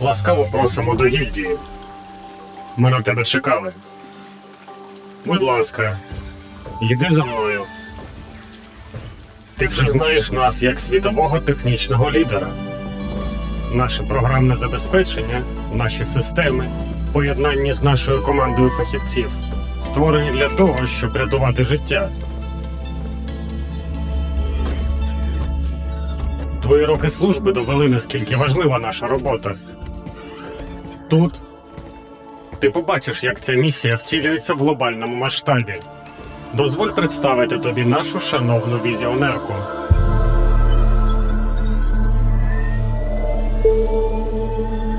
Ласкаво просимо до гільдії. Ми на тебе чекали. Будь ласка, йди за мною. Ти вже знаєш нас як світового технічного лідера. Наше програмне забезпечення, наші системи, поєднанні з нашою командою фахівців, створені для того, щоб рятувати життя. Твої роки служби довели, наскільки важлива наша робота. Тут ти побачиш, як ця місія втілюється в глобальному масштабі. Дозволь представити тобі нашу шановну візіонерку.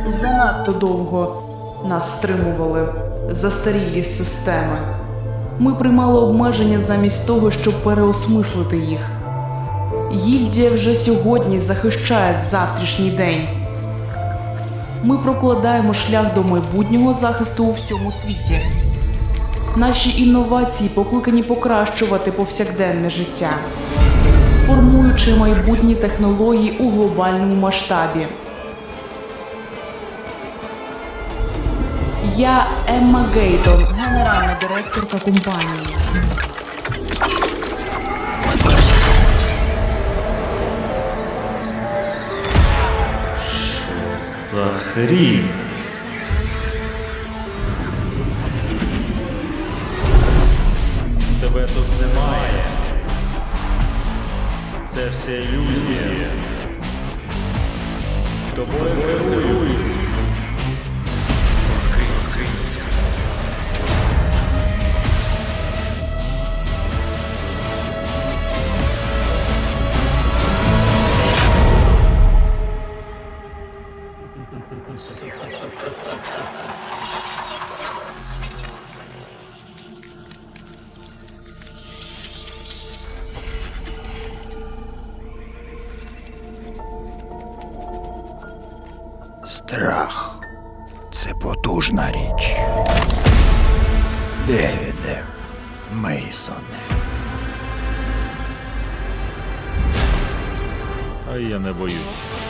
Занадто довго нас стримували застарілі системи. Ми приймали обмеження замість того, щоб переосмислити їх. Гільдія вже сьогодні захищає завтрашній день. Ми прокладаємо шлях до майбутнього захисту у всьому світі. Наші інновації покликані покращувати повсякденне життя, формуючи майбутні технології у глобальному масштабі. Я Емма Гейтон, генеральна директорка компанії. За. Тебе тут немає. Це все ілюзія. Тобою керують. Страх це потужна річ. Девіде Мейсоне. А я не боюся.